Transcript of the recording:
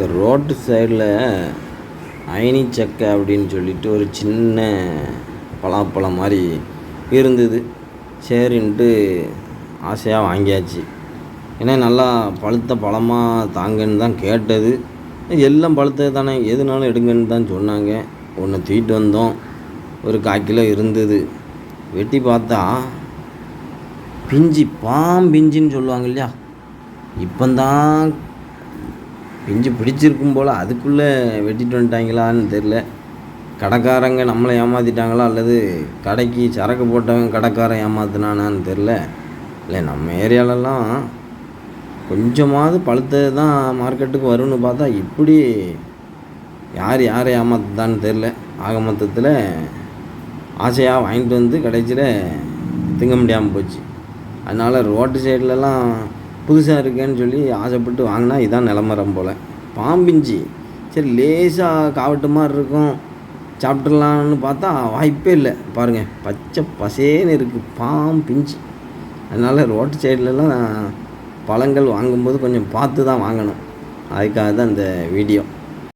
இந்த ரோட்டு சைடில் அயனி சக்கை அப்படின்னு சொல்லிட்டு ஒரு சின்ன பலாப்பழம் மாதிரி இருந்தது. சரின்ட்டு ஆசையாக வாங்கியாச்சு. ஏன்னா நல்லா பழுத்த பழமாக தாங்கன்னு தான் கேட்டது. எல்லாம் பழுத்தது தானே எதுனாலும் எடுங்கன்னு தான் சொன்னாங்க. ஒன்று தூக்கிட்டு வந்தோம். ஒரு கால் கிலோ இருந்தது. வெட்டி பார்த்தா பிஞ்சு பாம் பிஞ்சுன்னு சொல்லுவாங்க இல்லையா? இப்போந்தான் பிஞ்சு பிடிச்சிருக்கும் போல் அதுக்குள்ளே வெட்டிட்டு வந்துட்டாங்களான்னு தெரில கடைக்காரங்க நம்மளை ஏமாற்றிட்டாங்களா அல்லது கடைக்கு சரக்கு போட்டவன் கடைக்காரன் ஏமாத்துனானான்னு தெரில இல்லை நம்ம ஏரியாலெல்லாம் கொஞ்சமாவது பழுத்தது தான் மார்க்கெட்டுக்கு வரும்னு பார்த்தா இப்படி யார் யாரை ஏமாத்துதான்னு தெரில ஆக மொத்தத்தில் ஆசையாக வாங்கிட்டு வந்து கடைசியில் திங்க முடியாமல் போச்சு. அதனால் ரோட்டு சைட்லலாம் புதுசாக இருக்கேன்னு சொல்லி ஆசைப்பட்டு வாங்கினா இதான் நிலமரம் போல். பாம்பிஞ்சி. சரி லேசாக காவட்டு மாதிரி இருக்கும். சாப்பிட்றலான்னு பார்த்தா வாய்ப்பே இல்லை. பாருங்கள் பச்சை பசேன்னு இருக்குது பாம்பிஞ்சி. அதனால் ரோட்டு சைட்லலாம் பழங்கள் வாங்கும்போது கொஞ்சம் பார்த்து தான் வாங்கணும். அதுக்காக தான் இந்த வீடியோ.